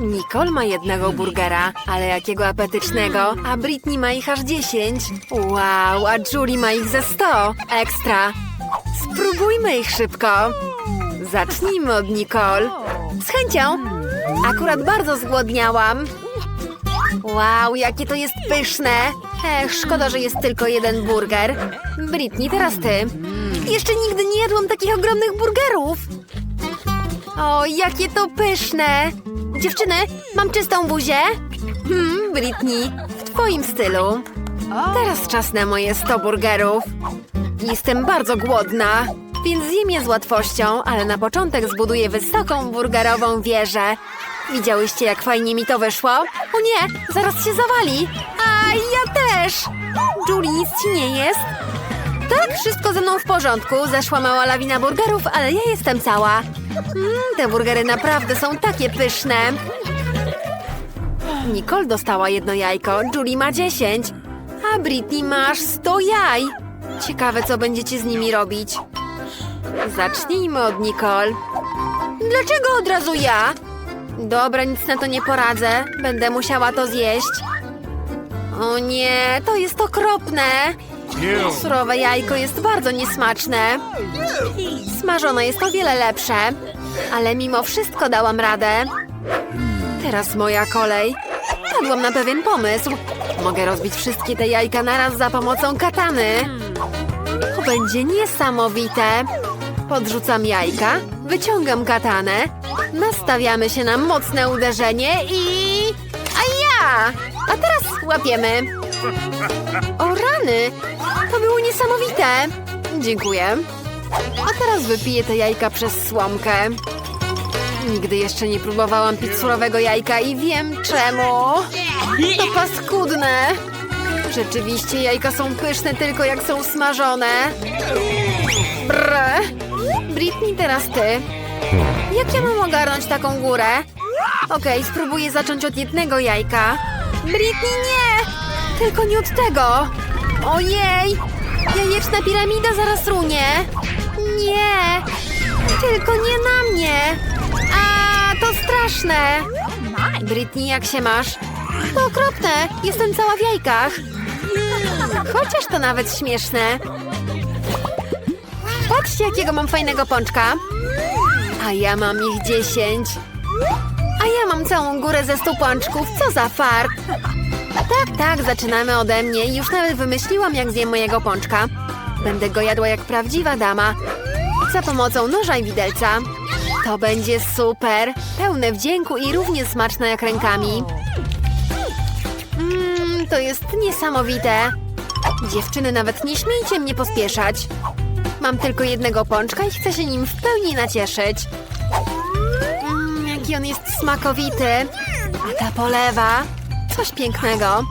Nicole ma jednego burgera, ale jakiego apetycznego, a Britney ma ich aż 10. Wow, a Julie ma ich ze 100. Ekstra. Spróbujmy ich szybko. Zacznijmy od Nicole. Z chęcią. Akurat bardzo zgłodniałam. Wow, jakie to jest pyszne! Ech, szkoda, że jest tylko jeden burger. Britney, teraz ty. Jeszcze nigdy nie jadłam takich ogromnych burgerów. O, jakie to pyszne! Dziewczyny, mam czystą buzię? Hmm, Britney, w twoim stylu. Teraz czas na moje 100 burgerów. Jestem bardzo głodna, więc zjem je z łatwością, ale na początek zbuduję wysoką burgerową wieżę. Widziałyście, jak fajnie mi to wyszło? O nie, zaraz się zawali. A ja też! Julie, nic ci nie jest? Tak, wszystko ze mną w porządku. Zeszła mała lawina burgerów, ale ja jestem cała. Mm, te burgery naprawdę są takie pyszne. Nicole dostała jedno jajko, Julie ma 10, a Britney masz 100 jaj. Ciekawe, co będziecie z nimi robić. Zacznijmy od Nicole. Dlaczego od razu ja? Dobra, nic na to nie poradzę. Będę musiała to zjeść. O nie, to jest okropne. Surowe jajko jest bardzo niesmaczne. Smażone jest o wiele lepsze. Ale mimo wszystko dałam radę. Teraz moja kolej. Padłam na pewien pomysł. Mogę rozbić wszystkie te jajka naraz za pomocą katany. To będzie niesamowite. Podrzucam jajka, wyciągam katanę, nastawiamy się na mocne uderzenie i... A ja! A teraz łapiemy. O rany! To było niesamowite! Dziękuję. A teraz wypiję te jajka przez słomkę. Nigdy jeszcze nie próbowałam pić surowego jajka i wiem czemu. To paskudne. Rzeczywiście jajka są pyszne tylko jak są smażone. Brr. Britney, teraz ty. Jak ja mam ogarnąć taką górę? Okej, spróbuję zacząć od jednego jajka. Britney, nie! Tylko nie od tego! Ojej! Jajeczna piramida zaraz runie! Nie! Tylko nie na mnie! A, to straszne! Britney, jak się masz? To okropne! Jestem cała w jajkach! Chociaż to nawet śmieszne. Patrzcie, jakiego mam fajnego pączka. A ja mam ich dziesięć. A ja mam całą górę ze stu pączków. Co za fart. Tak, tak, zaczynamy ode mnie. Już nawet wymyśliłam, jak zjem mojego pączka. Będę go jadła jak prawdziwa dama. Za pomocą noża i widelca. To będzie super. Pełne wdzięku i równie smaczne jak rękami. Mmm, to jest niesamowite. Dziewczyny, nawet nie śmiejcie mnie pospieszać. Mam tylko jednego pączka i chcę się nim w pełni nacieszyć. Mmm, jaki on jest smakowity. A ta polewa. Coś pięknego.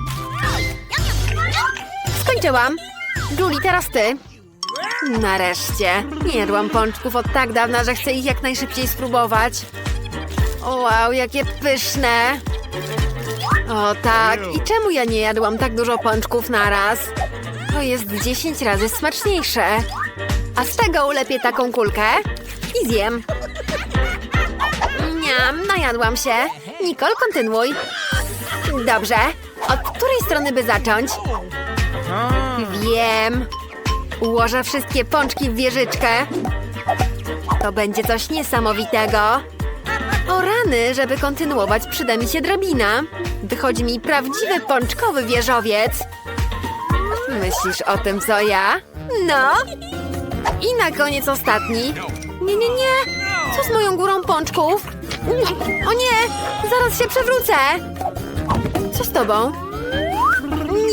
Skończyłam. Julie, teraz ty. Nareszcie. Nie jadłam pączków od tak dawna, że chcę ich jak najszybciej spróbować. Wow, jakie pyszne. O tak, i czemu ja nie jadłam tak dużo pączków naraz? To jest 10 razy smaczniejsze. A z tego ulepię taką kulkę i zjem. Niam, najadłam się. Nicole, kontynuuj. Dobrze. Od której strony by zacząć? Wiem. Ułożę wszystkie pączki w wieżyczkę. To będzie coś niesamowitego. O rany, żeby kontynuować, przyda mi się drabina. Wychodzi mi prawdziwy pączkowy wieżowiec. Myślisz o tym, co ja? No. I na koniec ostatni. Nie, nie, nie. Co z moją górą pączków? O nie, zaraz się przewrócę. Co z tobą?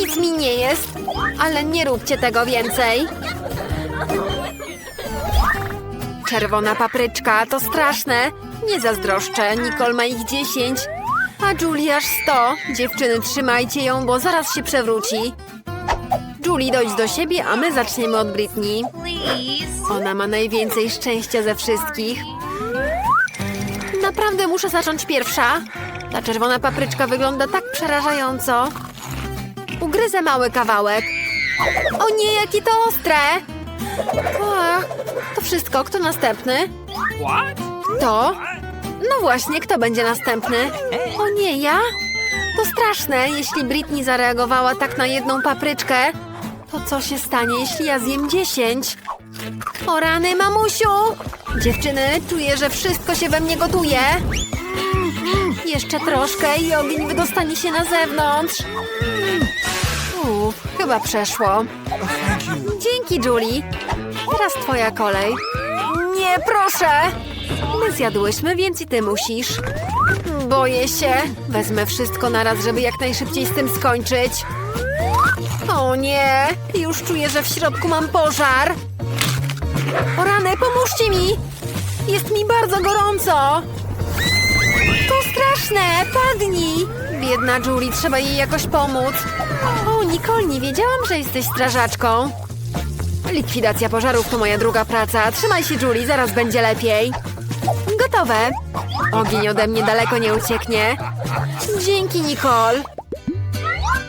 Nic mi nie jest, ale nie róbcie tego więcej. Czerwona papryczka, to straszne. Nie zazdroszczę, Nicole ma ich 10, a Julie aż 100. Dziewczyny, trzymajcie ją, bo zaraz się przewróci. Julie, dojdź do siebie, a my zaczniemy od Britney. Ona ma najwięcej szczęścia ze wszystkich. Naprawdę muszę zacząć pierwsza. Ta czerwona papryczka wygląda tak przerażająco. Ugryzę mały kawałek. O nie, jakie to ostre! O, to wszystko, kto następny? To? No właśnie, kto będzie następny? O nie, ja? To straszne, jeśli Britney zareagowała tak na jedną papryczkę. To co się stanie, jeśli ja zjem dziesięć? O rany, mamusiu! Dziewczyny, czuję, że wszystko się we mnie gotuje. Jeszcze troszkę i ogień wydostanie się na zewnątrz. Chyba przeszło. Dzięki, Julie. Teraz twoja kolej. Nie, proszę! My zjadłyśmy, więc i ty musisz. Boję się. Wezmę wszystko naraz, żeby jak najszybciej z tym skończyć. O nie! Już czuję, że w środku mam pożar. O rany, pomóżcie mi! Jest mi bardzo gorąco! To straszne! Padnij! Biedna Julie, trzeba jej jakoś pomóc. Nicole, nie wiedziałam, że jesteś strażaczką. Likwidacja pożarów to moja druga praca. Trzymaj się, Julie, zaraz będzie lepiej. Gotowe. Ogień ode mnie daleko nie ucieknie. Dzięki, Nicole.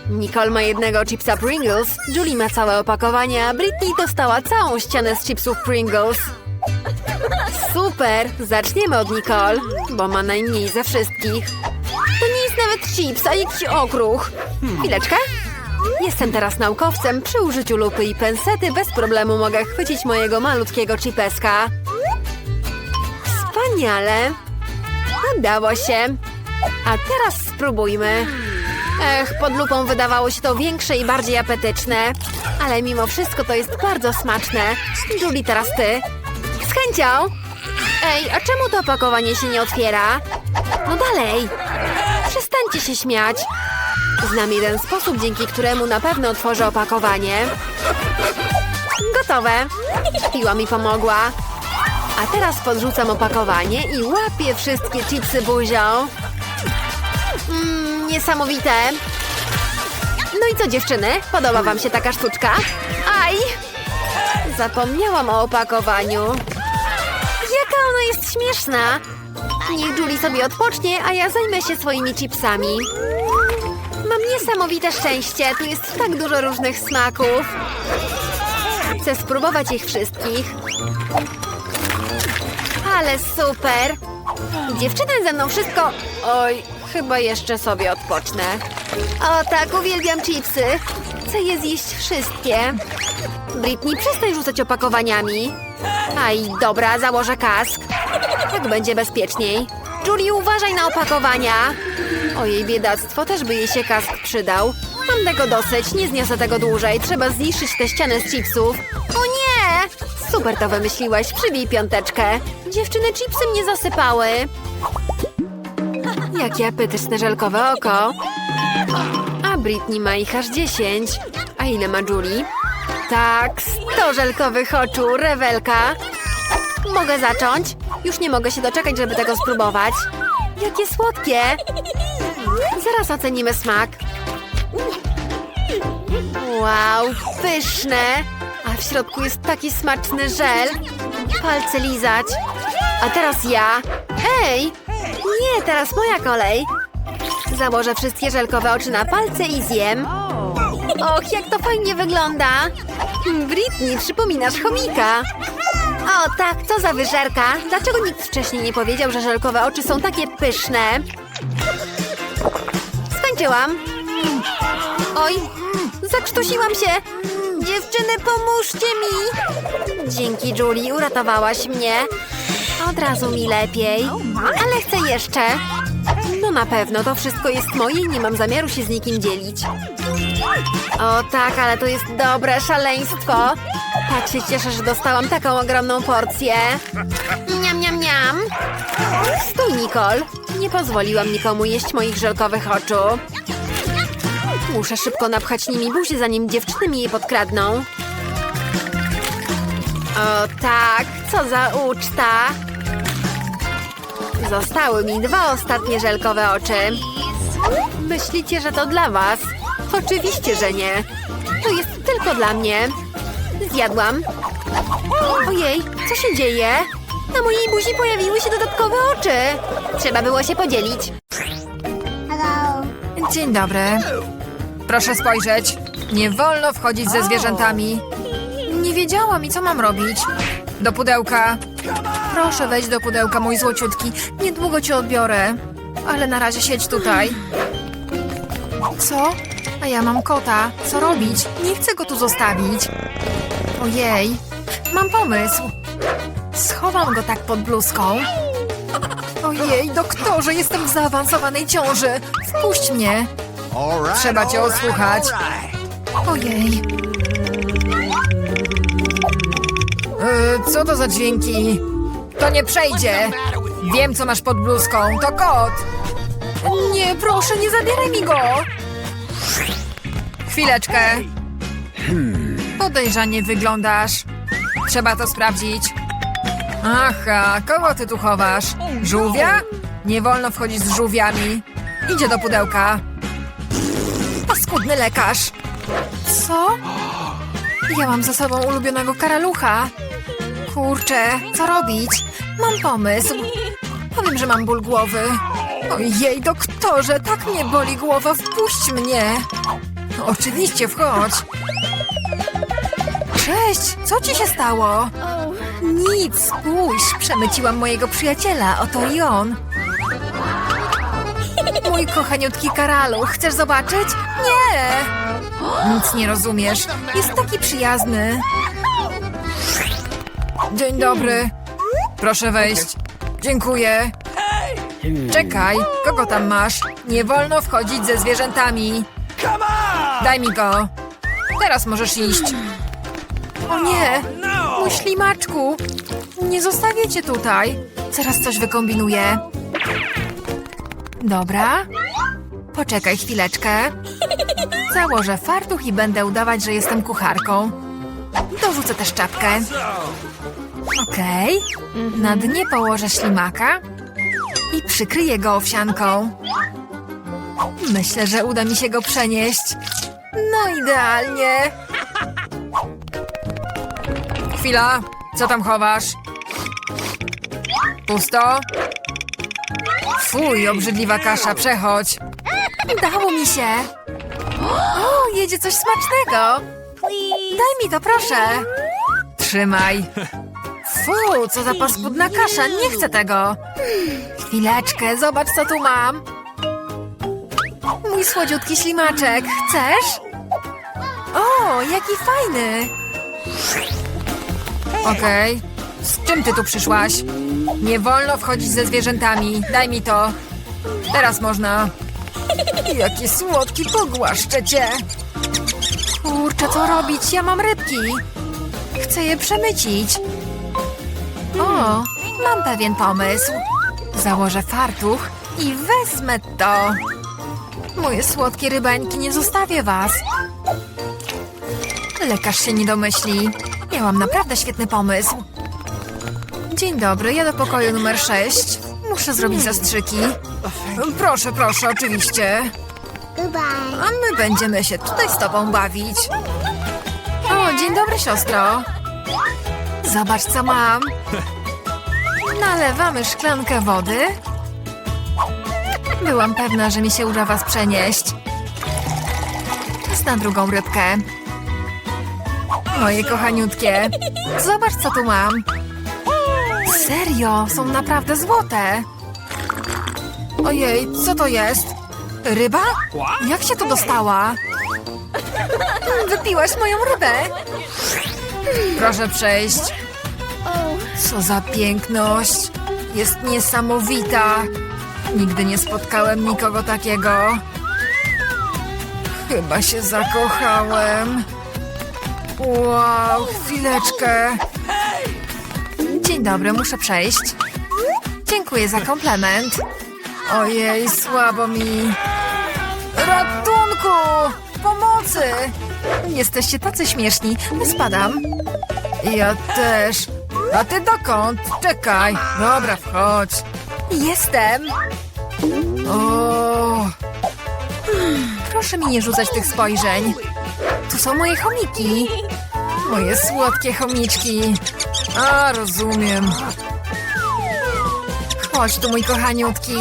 Nicole ma jednego chipsa Pringles, Julie ma całe opakowanie, a Britney dostała całą ścianę z chipsów Pringles. Super! Zaczniemy od Nicole, bo ma najmniej ze wszystkich. To nie jest nawet chips, a jakiś okruch. Chwileczkę. Jestem teraz naukowcem. Przy użyciu lupy i pensety bez problemu mogę chwycić mojego malutkiego chipeska. Wspaniale! Udało się. A teraz spróbujmy. Ech, pod lupą wydawało się to większe i bardziej apetyczne. Ale mimo wszystko to jest bardzo smaczne. Julie, teraz ty. Z chęcią. Ej, a czemu to opakowanie się nie otwiera? No dalej. Przestańcie się śmiać. Znam jeden sposób, dzięki któremu na pewno otworzę opakowanie. Gotowe. Piła mi pomogła. A teraz podrzucam opakowanie i łapię wszystkie chipsy buzią. Mmm, niesamowite. No i co dziewczyny? Podoba wam się taka sztuczka? Aj! Zapomniałam o opakowaniu. Jaka ona jest śmieszna! Niech Julie sobie odpocznie, a ja zajmę się swoimi chipsami. Niesamowite szczęście. Tu jest tak dużo różnych smaków. Chcę spróbować ich wszystkich. Ale super! Dziewczyny ze mną wszystko... Oj, chyba jeszcze sobie odpocznę. O tak, uwielbiam chipsy. Chcę je zjeść wszystkie. Britney, przestań rzucać opakowaniami. Aj, dobra, założę kask. Tak będzie bezpieczniej. Julie, uważaj na opakowania. Ojej, biedactwo, też by jej się kask przydał. Mam tego dosyć, nie zniosę tego dłużej. Trzeba zniszczyć tę ścianę z chipsów. O nie! Super to wymyśliłaś, przybij piąteczkę. Dziewczyny, chipsy mnie zasypały. Jakie apetyczne żelkowe oko. A Britney ma ich aż 10. A ile ma Julie? Tak, 100 żelkowych oczu, rewelka. Mogę zacząć? Już nie mogę się doczekać, żeby tego spróbować. Jakie słodkie! Zaraz ocenimy smak. Wow, pyszne! A w środku jest taki smaczny żel. Palce lizać. A teraz ja. Ej! Nie, teraz moja kolej. Założę wszystkie żelkowe oczy na palce i zjem. Och, jak to fajnie wygląda. Britney, przypominasz chomika. O tak, co za wyżerka. Dlaczego nikt wcześniej nie powiedział, że żelkowe oczy są takie pyszne? Skończyłam. Oj, zakrztusiłam się. Dziewczyny, pomóżcie mi. Dzięki, Julie, uratowałaś mnie. Od razu mi lepiej. Ale chcę jeszcze. No na pewno, to wszystko jest moje i nie mam zamiaru się z nikim dzielić. O tak, ale to jest dobre szaleństwo. Tak się cieszę, że dostałam taką ogromną porcję. Miam. Stój, Nicole. Nie pozwoliłam nikomu jeść moich żelkowych oczu. Muszę szybko napchać nimi buzię, zanim dziewczyny mi je podkradną. O tak, co za uczta. Zostały mi dwa ostatnie żelkowe oczy. Myślicie, że to dla was? Oczywiście, że nie. To jest tylko dla mnie. Zjadłam. Ojej, co się dzieje? Na mojej buzi pojawiły się dodatkowe oczy. Trzeba było się podzielić. Dzień dobry. Proszę spojrzeć. Nie wolno wchodzić ze zwierzętami. Nie wiedziałam i co mam robić. Do pudełka. Proszę wejdź do pudełka, mój złociutki. Niedługo cię odbiorę. Ale na razie siedź tutaj. Co? A ja mam kota. Co robić? Nie chcę go tu zostawić. Ojej, mam pomysł. Schowam go tak pod bluzką. Ojej, doktorze, jestem w zaawansowanej ciąży. Wpuść mnie. Trzeba cię odsłuchać. Ojej. E, co to za dźwięki? To nie przejdzie. Wiem, co masz pod bluzką. To kot. Nie, proszę, nie zabieraj mi go. Chwileczkę. Podejrzanie wyglądasz. Trzeba to sprawdzić. Aha, kogo ty tu chowasz? Żółwia? Nie wolno wchodzić z żółwiami. Idzie do pudełka. Paskudny lekarz. Co? Ja mam za sobą ulubionego karalucha. Kurczę, co robić? Mam pomysł. Powiem, że mam ból głowy. Ojej, doktorze, tak mnie boli głowa, wpuść mnie. Oczywiście, wchodź. Cześć, co ci się stało? Nic, spójrz, przemyciłam mojego przyjaciela, oto i on. Mój kochaniutki karaluch, chcesz zobaczyć? Nie! Nic nie rozumiesz, jest taki przyjazny. Dzień dobry. Proszę wejść. Dziękuję. Czekaj, kogo tam masz? Nie wolno wchodzić ze zwierzętami. Daj mi go. Teraz możesz iść. O nie, mój ślimaczku. Nie zostawię cię tutaj. Zaraz coś wykombinuję. Dobra. Poczekaj chwileczkę. Założę fartuch i będę udawać, że jestem kucharką. Dorzucę też czapkę. Okej. Na dnie położę ślimaka i przykryję go owsianką. Myślę, że uda mi się go przenieść. No idealnie. Chwila, co tam chowasz? Pusto? Fuj, obrzydliwa kasza, przechodź. Udało mi się. O, jedzie coś smacznego. Daj mi to, proszę. Trzymaj. Fu, co za paskudna kasza, nie chcę tego. Chwileczkę, zobacz co tu mam. Mój słodziutki ślimaczek, chcesz? O, jaki fajny. Okej, z czym ty tu przyszłaś? Nie wolno wchodzić ze zwierzętami, daj mi to. Teraz można. Jaki słodki, pogłaszczę cię. Kurczę, co robić? Ja mam rybki. Chcę je przemycić. O, mam pewien pomysł. Założę fartuch i wezmę to. Moje słodkie rybańki, nie zostawię was. Lekarz się nie domyśli. Miałam naprawdę świetny pomysł. Dzień dobry, ja do pokoju numer 6. Muszę zrobić zastrzyki. Proszę, proszę, oczywiście. A my będziemy się tutaj z tobą bawić. O, dzień dobry, siostro. Zobacz, co mam. Nalewamy szklankę wody. Byłam pewna, że mi się uda was przenieść. Czas na drugą rybkę. Moje kochaniutkie. Zobacz, co tu mam. Serio, są naprawdę złote. Ojej, co to jest? Ryba? Jak się tu dostała? Wypiłaś moją rybę. Proszę przejść. Co za piękność. Jest niesamowita. Nigdy nie spotkałem nikogo takiego. Chyba się zakochałem. Wow, chwileczkę. Dzień dobry, muszę przejść. Dziękuję za komplement. Ojej, słabo mi. Ratunku! Pomocy! Jesteście tacy śmieszni. Spadam. Ja też. A ty dokąd? Czekaj. Dobra, wchodź. Jestem. O. Proszę mi nie rzucać tych spojrzeń. Tu są moje chomiki. Moje słodkie chomiczki. A, rozumiem. Chodź tu, mój kochaniutki.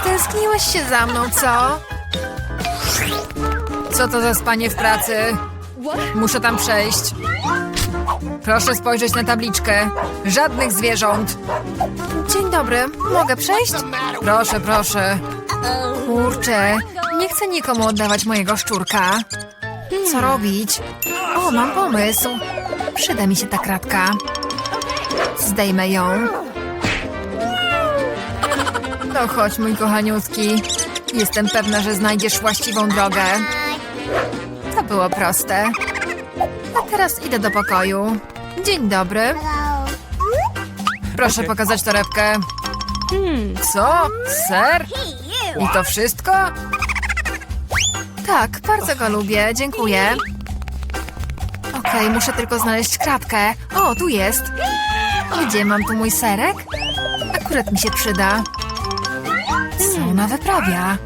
Stęskniłeś się za mną, co? Co to za spanie w pracy? Muszę tam przejść. Proszę spojrzeć na tabliczkę. Żadnych zwierząt. Dzień dobry, mogę przejść? Proszę, proszę. Kurczę, nie chcę nikomu oddawać mojego szczurka. Co robić? O, mam pomysł. Przyda mi się ta kratka. Zdejmę ją. No chodź, mój kochaniutki. Jestem pewna, że znajdziesz właściwą drogę. To było proste. A teraz idę do pokoju. Dzień dobry. Proszę pokazać torebkę. Co? Ser? I to wszystko? Tak, bardzo go lubię, dziękuję. Okej, muszę tylko znaleźć kratkę. O, tu jest. Gdzie mam tu mój serek? Akurat mi się przyda. Co ona wyprawia?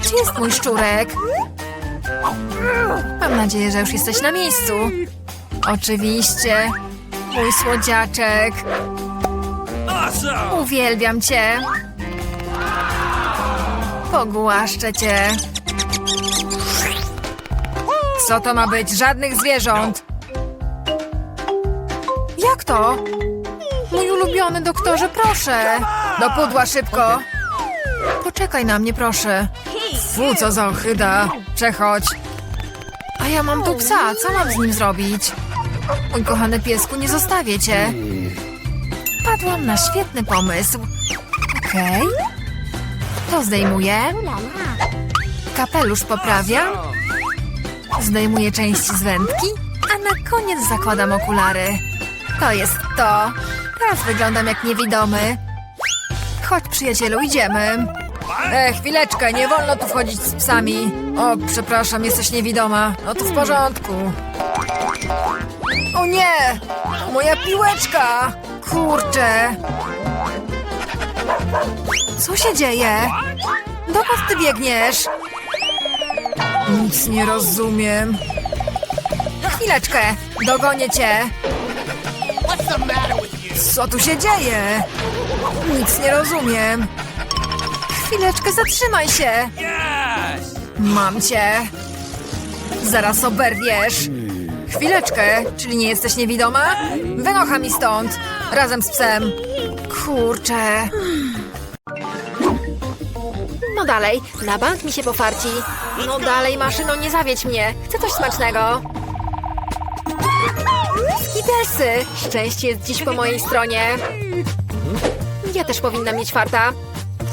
Gdzie jest mój szczurek? Mam nadzieję, że już jesteś na miejscu. Oczywiście. Mój słodziaczek. Uwielbiam cię. Pogłaszczę cię. Co to ma być? Żadnych zwierząt. Jak to? Mój ulubiony doktorze, proszę. Do pudła szybko. Poczekaj na mnie, proszę. Fu, co za ochyda. Przechodź. A ja mam tu psa, co mam z nim zrobić? Mój kochany piesku, nie zostawię cię. Padłam na świetny pomysł. Okej. To zdejmuję. Kapelusz poprawiam. Zdejmuję części z wędki, a na koniec zakładam okulary. To jest to. Teraz wyglądam jak niewidomy. Chodź, przyjacielu, idziemy. E, chwileczkę, nie wolno tu wchodzić z psami. O, przepraszam, jesteś niewidoma. No to w porządku. O nie! Moja piłeczka! Kurczę! Co się dzieje? Dokąd ty biegniesz? Nic nie rozumiem. Chwileczkę, dogonię cię. Co tu się dzieje? Nic nie rozumiem. Chwileczkę, zatrzymaj się. Mam cię. Zaraz oberwiesz. Chwileczkę, czyli nie jesteś niewidoma? Wynocha mi stąd, razem z psem. Kurczę. No dalej, na bank mi się pofarci. No dalej, maszyno, nie zawiedź mnie. Chcę coś smacznego. Skitelsy! Szczęście jest dziś po mojej stronie. Ja też powinnam mieć farta.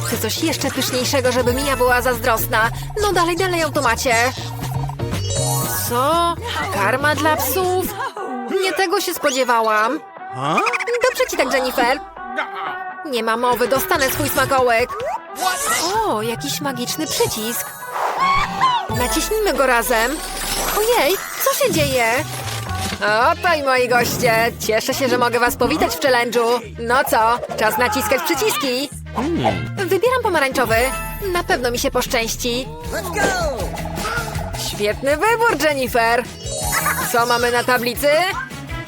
Chcę coś jeszcze pyszniejszego, żeby Mia była zazdrosna. No dalej, dalej, automacie. Co? Karma dla psów? Nie tego się spodziewałam. Dobrze ci tak, Jennifer. Nie ma mowy, dostanę swój smakołek. O, jakiś magiczny przycisk. Naciśnijmy go razem. Ojej, co się dzieje? Oto i moi goście. Cieszę się, że mogę was powitać w challenge'u. No co, czas naciskać przyciski. Wybieram pomarańczowy. Na pewno mi się poszczęści. Świetny wybór, Jennifer. Co mamy na tablicy?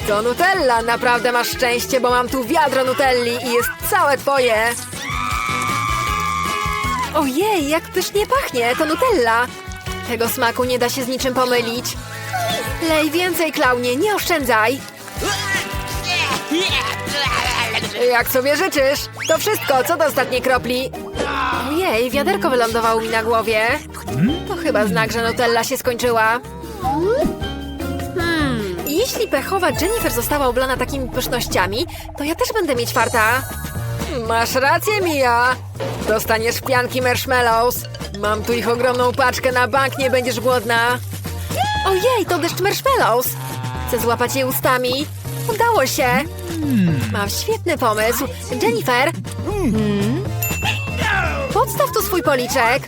To Nutella. Naprawdę masz szczęście, bo mam tu wiadro Nutelli i jest całe twoje. Ojej, jak pysznie pachnie, to Nutella. Tego smaku nie da się z niczym pomylić. Lej więcej, klaunie, nie oszczędzaj. Jak sobie życzysz? To wszystko, co do ostatniej kropli. Ojej, wiaderko wylądowało mi na głowie. To chyba znak, że Nutella się skończyła. Hmm, jeśli pechowa Jennifer została oblana takimi pysznościami, to ja też będę mieć farta. Masz rację, Mia. Dostaniesz pianki marshmallows. Mam tu ich ogromną paczkę, na bank nie będziesz głodna. Ojej, to deszcz marshmallows. Chcę złapać je ustami. Udało się. Mam świetny pomysł. Jennifer. Hmm? Podstaw tu swój policzek.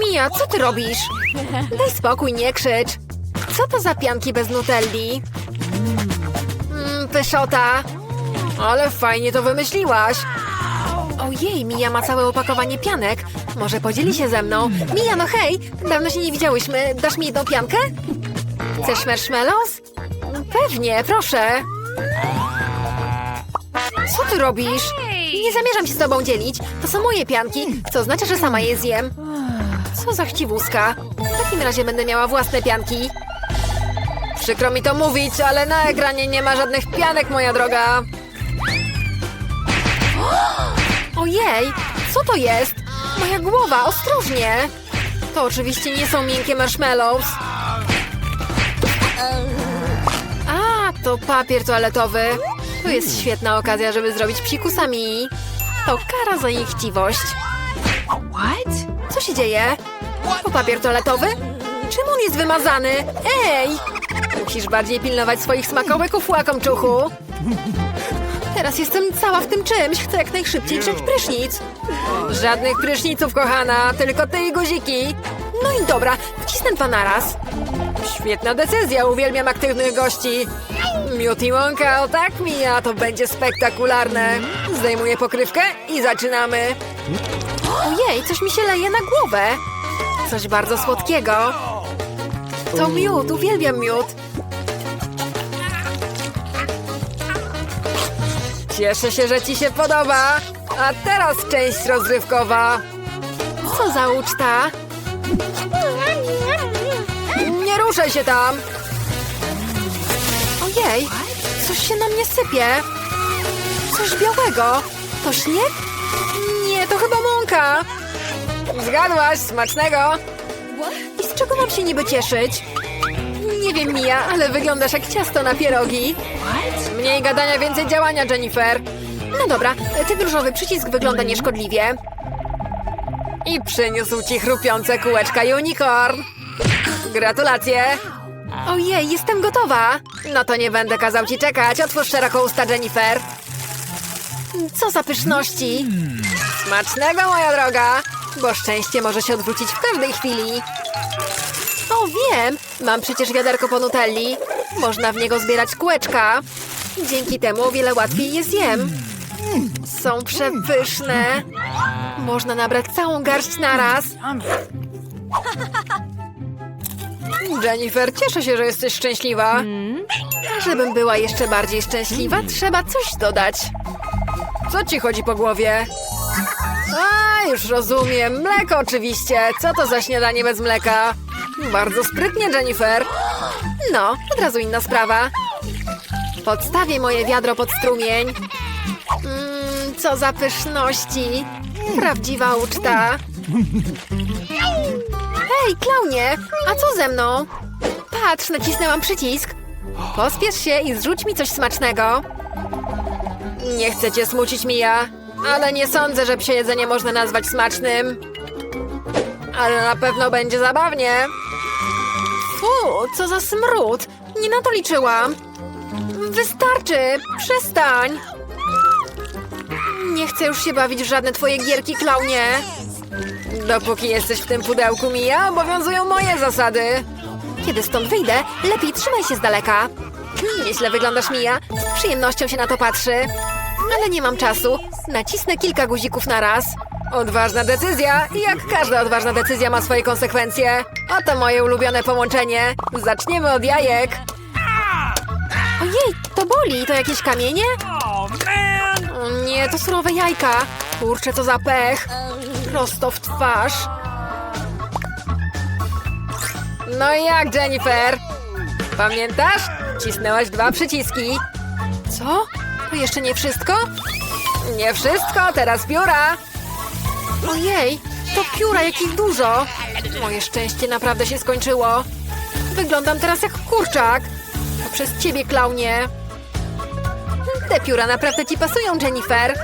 Mia, co ty robisz? Daj spokój, nie krzycz. Co to za pianki bez nutelli? Mm, pyszota. Ale fajnie to wymyśliłaś. Ojej, Mija ma całe opakowanie pianek. Może podzieli się ze mną. Mija, no hej! Dawno się nie widziałyśmy. Dasz mi jedną piankę? Chcesz marshmallows? Pewnie, proszę. Co ty robisz? Nie zamierzam się z tobą dzielić. To są moje pianki, co oznacza, że sama je zjem. Co za chciwuska. W takim razie będę miała własne pianki. Przykro mi to mówić, ale na ekranie nie ma żadnych pianek, moja droga. Ojej, co to jest? Moja głowa, ostrożnie! To oczywiście nie są miękkie marshmallows. A, to papier toaletowy. To jest świetna okazja, żeby zrobić psikusami. To kara za jej chciwość. Co się dzieje? To papier toaletowy? Czym on jest wymazany? Ej! Musisz bardziej pilnować swoich smakołyków, łakomczuchu. Teraz jestem cała w tym czymś. Chcę jak najszybciej grzeć prysznic. Żadnych pryszniców, kochana. Tylko ty i guziki. No i dobra, wcisnę dwa naraz. Świetna decyzja, uwielbiam aktywnych gości. Miód i mąka, o tak mija, to będzie spektakularne. Zdejmuję pokrywkę i zaczynamy. Ojej, coś mi się leje na głowę. Coś bardzo słodkiego. To miód, uwielbiam miód. Cieszę się, że ci się podoba. A teraz część rozrywkowa. Co za uczta? Nie ruszaj się tam! Ojej, coś się na mnie sypie. Coś białego. To śnieg? Nie, to chyba mąka. Zgadłaś, smacznego. I z czego mam się niby cieszyć? Nie wiem, Mia, ale wyglądasz jak ciasto na pierogi. Mniej gadania, więcej działania, Jennifer. No dobra, ten różowy przycisk wygląda nieszkodliwie. I przyniósł ci chrupiące kółeczka unicorn. Gratulacje. Ojej, jestem gotowa. No to nie będę kazał ci czekać. Otwórz szeroko usta, Jennifer. Co za pyszności. Smacznego, moja droga. Bo szczęście może się odwrócić w każdej chwili. O, wiem! Mam przecież wiaderko po nutelli. Można w niego zbierać kółeczka. Dzięki temu o wiele łatwiej je zjem. Są przepyszne. Można nabrać całą garść naraz. Jennifer, cieszę się, że jesteś szczęśliwa. A żebym była jeszcze bardziej szczęśliwa, trzeba coś dodać. Co ci chodzi po głowie? A, już rozumiem. Mleko oczywiście. Co to za śniadanie bez mleka? Bardzo sprytnie, Jennifer. No, od razu inna sprawa. Podstawię moje wiadro pod strumień. Mmm, co za pyszności. Prawdziwa uczta. Hej, klaunie, a co ze mną? Patrz, nacisnęłam przycisk. Pospiesz się i zrzuć mi coś smacznego. Nie chcę cię smucić, Mija, ale nie sądzę, że psie jedzenie można nazwać smacznym. Ale na pewno będzie zabawnie. Fu, co za smród. Nie na to liczyłam. Wystarczy, przestań. Nie chcę już się bawić w żadne twoje gierki, klaunie. Dopóki jesteś w tym pudełku, Mija, obowiązują moje zasady. Kiedy stąd wyjdę, lepiej trzymaj się z daleka. Nieźle wyglądasz, Mija. Z przyjemnością się na to patrzy. Ale nie mam czasu. Nacisnę kilka guzików na raz. Odważna decyzja jak każda odważna decyzja ma swoje konsekwencje. Oto moje ulubione połączenie. Zaczniemy od jajek. Ojej, to boli. To jakieś kamienie? Nie, to surowe jajka. Kurczę, co za pech. Prosto w twarz. No i jak, Jennifer? Pamiętasz? Cisnęłaś dwa przyciski. Co? Jeszcze nie wszystko? Nie wszystko, teraz pióra. Ojej, to pióra, jakich dużo. Moje szczęście naprawdę się skończyło. Wyglądam teraz jak kurczak. To przez ciebie, klaunie. Te pióra naprawdę ci pasują, Jennifer.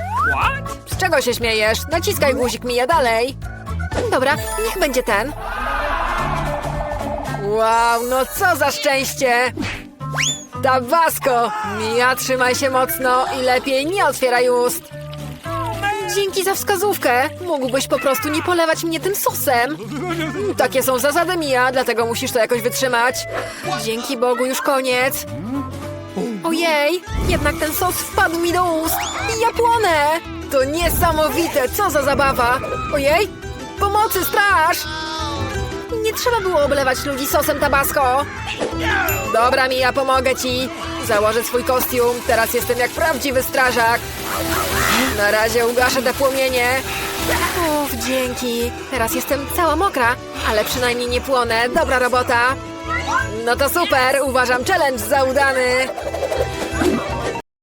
Z czego się śmiejesz? Naciskaj guzik, mija dalej. Dobra, niech będzie ten. Wow, no co za szczęście! Tabasco! Mija, trzymaj się mocno i lepiej nie otwieraj ust. Dzięki za wskazówkę. Mógłbyś po prostu nie polewać mnie tym sosem. Takie są zasady, Mija, dlatego musisz to jakoś wytrzymać. Dzięki Bogu, już koniec. Ojej, jednak ten sos wpadł mi do ust i ja płonę! To niesamowite, co za zabawa! Ojej, pomocy, straż! Trzeba było oblewać ludzi sosem tabasco. Dobra, Mija, pomogę ci. Założę swój kostium, teraz jestem jak prawdziwy strażak. Na razie ugaszę te płomienie. Uff, dzięki. Teraz jestem cała mokra, ale przynajmniej nie płonę. Dobra robota. No to super, uważam challenge za udany.